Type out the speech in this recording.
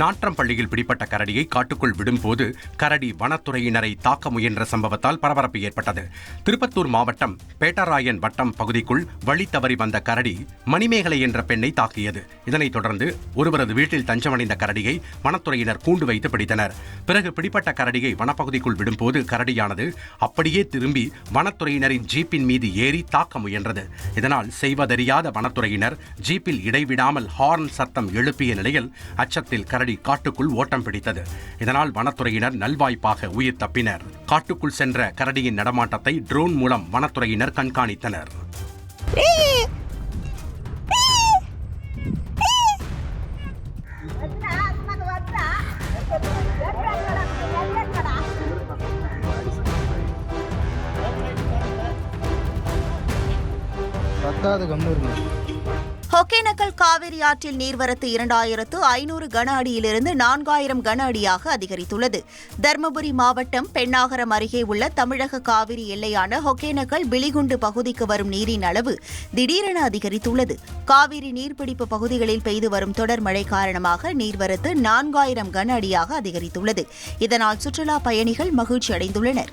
நாற்றம்பள்ளியில் பிடிப்பட்ட கரடியை காட்டுக்குள் விடும்போது கரடி வனத்துறையினரை தாக்க முயன்ற சம்பவத்தால் பரபரப்பு ஏற்பட்டது. திருப்பத்தூர் மாவட்டம் பேட்டராயன் வட்டம் பகுதிக்குள் வழி தவறி வந்த கரடி மணிமேகலை என்ற பெண்ணை தாக்கியது. இதனைத் தொடர்ந்து ஒருவரது வீட்டில் தஞ்சமடைந்த கரடியை வனத்துறையினர் கூண்டு வைத்து பிடித்தனர். பிறகு பிடிப்பட்ட கரடியை வனப்பகுதிக்குள் விடும்போது கரடியானது அப்படியே திரும்பி வனத்துறையினரின் ஜீப்பின் மீது ஏறி தாக்க முயன்றது. இதனால் செய்வதறியாத வனத்துறையினர் ஜீப்பில் இடைவிடாமல் ஹார்ன் சத்தம் எழுப்பிய நிலையில் அச்சத்தில் கரடி காட்டுக்குள் ஓட்டம் பிடித்தது. இதனால் வனத்துறையினர் நல்வாய்ப்பாக உயிர் தப்பினர். காட்டுக்குள் சென்ற கரடியின் நடமாட்டத்தை ட்ரோன் மூலம் வனத்துறையினர் கண்காணித்தனர். பத்தாவது கம்மு இருக்கு. ஒகேனக்கல் காவிரி ஆற்றில் நீர்வரத்து இரண்டாயிரத்து ஐநூறு கன அடியிலிருந்து நான்காயிரம் கன அடியாக அதிகரித்துள்ளது. தருமபுரி மாவட்டம் பெண்ணாகரம் அருகே உள்ள தமிழக காவிரி எல்லையான ஒகேனக்கல் பிலிகுண்டு பகுதிக்கு வரும் நீரின் அளவு திடீரென அதிகரித்துள்ளது. காவிரி நீர்பிடிப்பு பகுதிகளில் பெய்து வரும் தொடர் மழை காரணமாக நீர்வரத்து நான்காயிரம் கன அடியாக அதிகரித்துள்ளது. இதனால் சுற்றுலா பயணிகள் மகிழ்ச்சி அடைந்துள்ளனர்